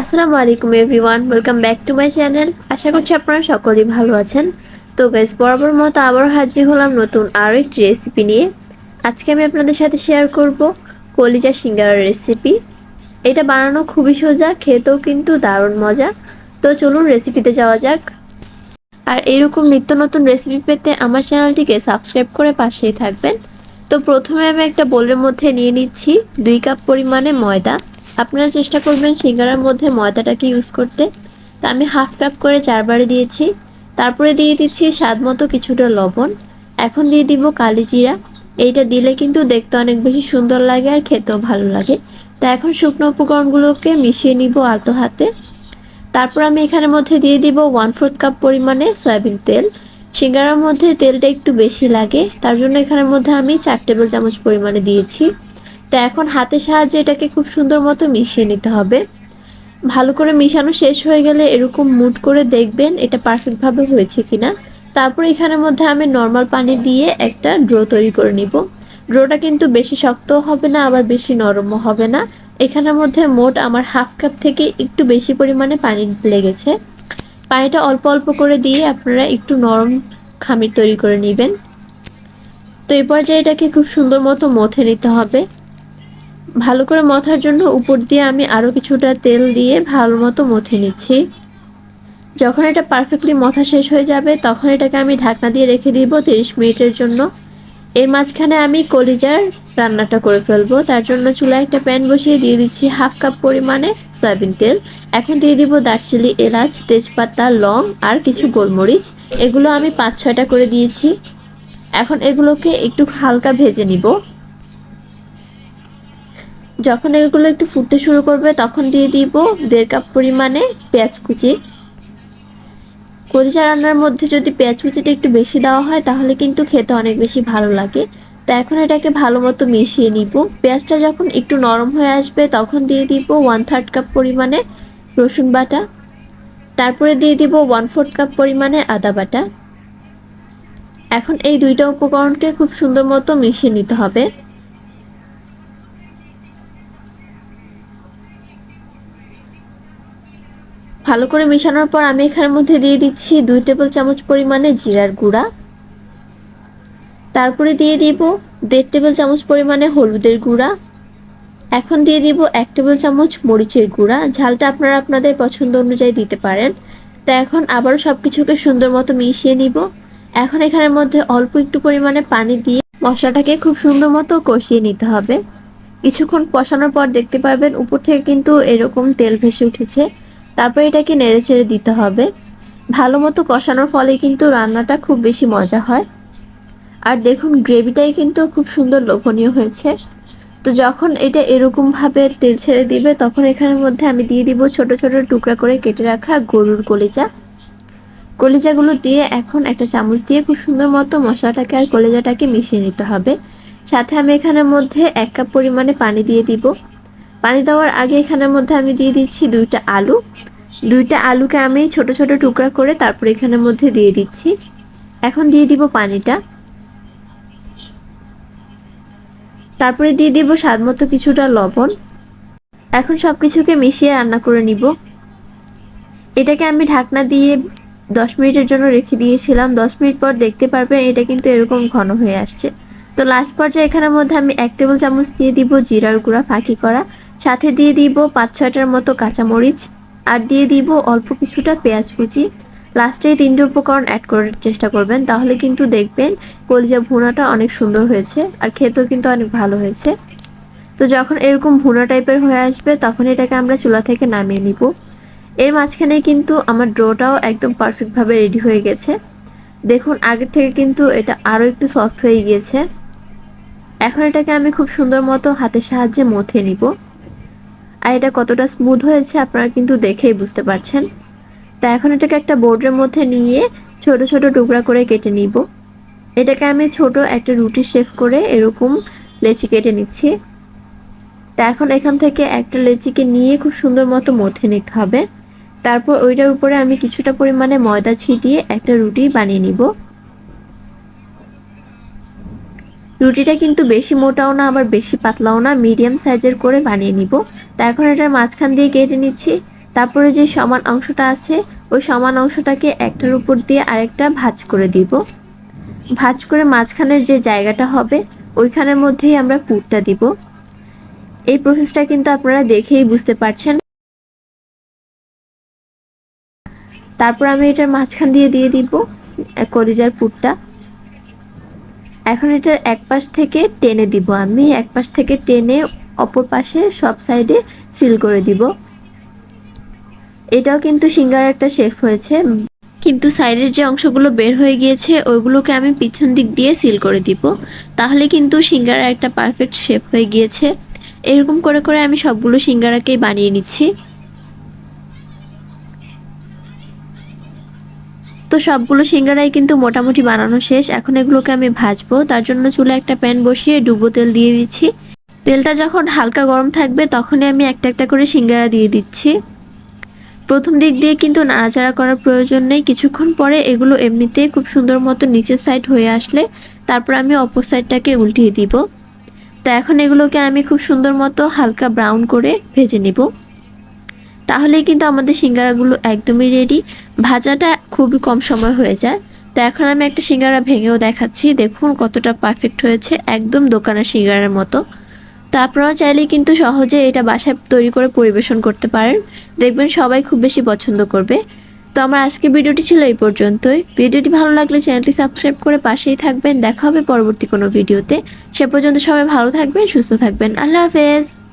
আসসালামু আলাইকুম everyone welcome back to my channel আশা করছি আপনারা সকলেই ভালো আছেন। তো গাইজ বরাবর মতো আবারও হাজির হলাম নতুন আরও একটি রেসিপি নিয়ে। আজকে আমি আপনাদের সাথে শেয়ার করব কলিজা সিঙ্গারার রেসিপি এটা বানানো খুবই সোজা, খেতেও কিন্তু দারুণ মজা। তো চলুন রেসিপিতে যাওয়া যাক। আর এরকম নিত্য নতুন রেসিপি পেতে আমার চ্যানেলটিকে সাবস্ক্রাইব করে পাশেই থাকবেন। তো প্রথমে আমি একটা বোলের মধ্যে নিয়ে নিচ্ছি দুই কাপ পরিমাণে ময়দা। আপনারা চেষ্টা করবেন সিঙ্গারার মধ্যে ময়দাটাকে ইউজ করতে। তা আমি হাফ কাপ করে চারবারে দিয়েছি। তারপরে দিয়ে দিচ্ছি স্বাদ মতো কিছুটা লবণ। এখন দিয়ে দিব কালি জিরা। এইটা দিলে কিন্তু দেখতে অনেক বেশি সুন্দর লাগে আর খেতেও ভালো লাগে। তা এখন শুকনো উপকরণগুলোকে মিশিয়ে নিব আলতো হাতে। তারপর আমি এখানের মধ্যে দিয়ে দিব ওয়ান ফোর্থ কাপ পরিমাণে সয়াবিন তেল। সিঙ্গারার মধ্যে তেলটা একটু বেশি লাগে। তার জন্য এখানের মধ্যে আমি চার টেবিল চামচ পরিমাণে দিয়েছি। তো এখন হাতের সাহায্যে এটাকে খুব সুন্দর মতো মিশিয়ে নিতে হবে। ভালো করে মিশানো শেষ হয়ে গেলে এরকম মুট করে দেখবেন এটা পারফেক্টভাবে হয়েছে কিনা। তারপর এখানের মধ্যে আমি নর্মাল পানি দিয়ে একটা ড্রো তৈরি করে নিব। ড্রোটা কিন্তু বেশি শক্তও হবে না, আবার বেশি নরমও হবে না। এখানের মধ্যে মোট আমার হাফ কাপ থেকে একটু বেশি পরিমাণে পানি লেগেছে। পানিটা অল্প অল্প করে দিয়ে আপনারা একটু নরম খামির তৈরি করে নেবেন। তো এই পর্যায়ে এটাকে খুব সুন্দর মতো মথে নিতে হবে। ভালো করে মথার জন্য উপর দিয়ে আমি আরও কিছুটা তেল দিয়ে ভালো মতো মথে নিচ্ছি। যখন এটা পারফেক্টলি মথা শেষ হয়ে যাবে, তখন এটাকে আমি ঢাকনা দিয়ে রেখে দিব তিরিশ মিনিটের জন্য। এর মাঝখানে আমি কলিজার রান্নাটা করে ফেলব। তার জন্য চুলায় একটা প্যান বসিয়ে দিয়ে দিচ্ছি হাফ কাপ পরিমাণে সয়াবিন তেল। এখন দিয়ে দিব দারচিনি, এলাচ, তেজপাতা, লং আর কিছু গোলমরিচ। এগুলো আমি পাঁচ ছয়টা করে দিয়েছি। এখন এগুলোকে একটু হালকা ভেজে নিব। যখন এগুলো একটু ফুটতে শুরু করবে, তখন দিয়ে দিব দেড় কাপ পরিমাণে পেঁয়াজ কুচি। কলিজা রান্নার মধ্যে যদি পেঁয়াজ কুচিটা একটু বেশি দেওয়া হয়, তাহলে কিন্তু খেতে অনেক বেশি ভালো লাগে। তা এখন এটাকে ভালো মতো মিশিয়ে নিব। পেঁয়াজটা যখন একটু নরম হয়ে আসবে, তখন দিয়ে দিব ওয়ান থার্ড কাপ পরিমাণে রসুন বাটা। তারপরে দিয়ে দিব ওয়ান ফোর্থ কাপ পরিমাণে আদা বাটা। এখন এই দুইটা উপকরণকে খুব সুন্দর মতো মিশিয়ে নিতে হবে। ভালো করে মেশানোর পর আমি এখানের মধ্যে দিয়ে দিচ্ছি দুই টেবিল চামচ পরিমাণে জিরার গুঁড়া। তারপরে দিয়ে দিব দেড় টেবিল চামচ পরিমাণে হলুদের গুঁড়া। এখন দিয়ে দিব এক টেবিল চামচ মরিচের গুঁড়া। ঝালটা আপনারা আপনাদের পছন্দ অনুযায়ী দিতে পারেন। তো এখন আবারও সব কিছুকে সুন্দর মতো মিশিয়ে নিব। এখন এখানের মধ্যে অল্প একটু পরিমাণে পানি দিয়ে মশলাটাকে খুব সুন্দর মতো কষিয়ে নিতে হবে। কিছুক্ষণ কষানোর পর দেখতে পারবেন উপর থেকে কিন্তু এরকম তেল ভেসে উঠেছে। তারপর এটাকে নেড়ে ছেড়ে দিতে হবে। ভালো মতো কষানোর ফলে কিন্তু রান্নাটা খুব বেশি মজা হয়। আর দেখুন, গ্রেভিটাই কিন্তু খুব সুন্দর লোভনীয় হয়েছে। তো যখন এটা এরকমভাবে তেল ছেড়ে দিবে, তখন এখানের মধ্যে আমি দিয়ে দিব ছোট ছোট টুকরা করে কেটে রাখা গরুর কলিজা। কলিজাগুলো দিয়ে এখন একটা চামচ দিয়ে খুব সুন্দর মতো মশলাটাকে আর কলিজাটাকে মিশিয়ে নিতে হবে। সাথে আমি এখানের মধ্যে এক কাপ পরিমাণে পানি দিয়ে দিব। পানি দেওয়ার আগে এখানের মধ্যে আমি দিয়ে দিচ্ছি দুইটা আলু। দুইটা আলুকে আমি ছোট ছোট টুকরা করে তারপর এখানের মধ্যে দিয়ে দিচ্ছি। এখন দিয়ে দিব পানিটা। তারপরে দিয়ে দিব স্বাদ মতো কিছুটা লবণ। এখন সব কিছুকে মিশিয়ে রান্না করে নিব। এটাকে আমি ঢাকনা দিয়ে দশ মিনিটের জন্য রেখে দিয়েছিলাম। দশ মিনিট পর দেখতে পারবেন এটা কিন্তু এরকম ঘন হয়ে আসছে। তো লাস্ট পর্যায়ে এখানের মধ্যে আমি এক টেবিল চামচ দিয়ে দিব জিরার গুঁড়া ফাঁকি করা, সাথে দিয়ে দিব পাঁচ ছয়টার মতো কাঁচামরিচ, আর দিয়ে দিব অল্প কিছুটা পেঁয়াজ কুচি। লাস্টে এই তিনটে উপকরণ অ্যাড করার চেষ্টা করবেন, তাহলে কিন্তু দেখবেন কলিজা ভুনাটা অনেক সুন্দর হয়েছে, আর খেতেও কিন্তু অনেক ভালো হয়েছে। তো যখন এরকম ভুনা টাইপের হয়ে আসবে, তখন এটাকে আমরা চুলা থেকে নামিয়ে নিব। এর মাঝখানে কিন্তু আমার ড্রোটাও একদম পারফেক্টভাবে রেডি হয়ে গেছে। দেখুন, আগের থেকে কিন্তু এটা আরও একটু সফট হয়ে গিয়েছে। এখন এটাকে আমি খুব সুন্দর মতো হাতের সাহায্যে মথে নিব। আর এটা কতটা স্মুথ হয়েছে আপনারা কিন্তু দেখেই বুঝতে পারছেন। তা এখন এটাকে একটা বোর্ডের মধ্যে নিয়ে ছোট ছোট টুকরা করে কেটে নিব। এটাকে আমি ছোট একটা রুটি শেফ করে এরকম লেচি কেটে নিচ্ছি। তা এখন এখান থেকে একটা লেচিকে নিয়ে খুব সুন্দর মতো মথে নিতে হবে। তারপর ওইটার উপরে আমি কিছুটা পরিমাণে ময়দা ছিটিয়ে একটা রুটি বানিয়ে নিব। রুটিটা কিন্তু বেশি মোটাও না, আবার বেশি পাতলাও না। মিডিয়াম সাইজের করে বানিয়ে নিব। তা এখন এটার মাঝখান দিয়ে কেটে নিচ্ছি। তারপরে যে সমান অংশটা আছে, ওই সমান অংশটাকে একটার উপর দিয়ে আরেকটা ভাঁজ করে দিব। ভাঁজ করে মাঝখানের যে জায়গাটা হবে, ওইখানের মধ্যেই আমরা পুরটা দিব। এই প্রসেসটা কিন্তু আপনারা দেখেই বুঝতে পারছেন। তারপর আমি এটার মাঝখান দিয়ে দিয়ে দিব কলিজার পুরটা। এখন এটার এক পাশ থেকে টেনে দিব আমি, এক পাশ থেকে টেনে অপর পাশে সব সাইডে সিল করে দিব। এটাও কিন্তু সিঙ্গার একটা শেফ হয়েছে। কিন্তু সাইডের যে অংশগুলো বের হয়ে গিয়েছে, ওইগুলোকে আমি পিছন দিক দিয়ে সিল করে দিব। তাহলে কিন্তু সিঙ্গারা একটা পারফেক্ট শেপ হয়ে গিয়েছে। এরকম করে করে আমি সবগুলো সিঙ্গারাকেই বানিয়ে নিচ্ছি। তো সবগুলো সিঙ্গারাই কিন্তু মোটামুটি বানানো শেষ। এখন এগুলোকে আমি ভাজবো। তার জন্য চুলে একটা প্যান বসিয়ে ডুবো তেল দিয়ে দিচ্ছি। তেলটা যখন হালকা গরম থাকবে, তখনই আমি একটা একটা করে সিঙ্গারা দিয়ে দিচ্ছি। প্রথম দিক দিয়ে কিন্তু নাড়াচাড়া করার প্রয়োজন নেই। কিছুক্ষণ পরে এগুলো এমনিতেই খুব সুন্দর মতো নিচের সাইড হয়ে আসলে তারপর আমি অপর সাইডটাকে উল্টিয়ে দিব। তো এখন এগুলোকে আমি খুব সুন্দর মতো হালকা ব্রাউন করে ভেজে নিব। তাহলেই কিন্তু আমাদের সিঙ্গারাগুলো একদমই রেডি ভাজাটা খুবই কম সময় হয়ে যায়। তো এখন আমি একটা সিঙ্গারা ভেঙেও দেখাচ্ছি। দেখুন কতটা পারফেক্ট হয়েছে। একদম দোকানের সিঙ্গারার মতো। তো আপনারা চাইলে কিন্তু সহজে এটা বাসায় তৈরি করে পরিবেশন করতে পারেন। দেখবেন সবাই খুব বেশি পছন্দ করবে। তো আমার আজকে ভিডিওটি ছিল এই পর্যন্তই। ভিডিওটি ভালো লাগলে চ্যানেলটি সাবস্ক্রাইব করে পাশেই থাকবেন। দেখা হবে পরবর্তী কোনো ভিডিওতে। সে পর্যন্ত সবাই ভালো থাকবেন, সুস্থ থাকবেন। আল্লাহ হাফেজ।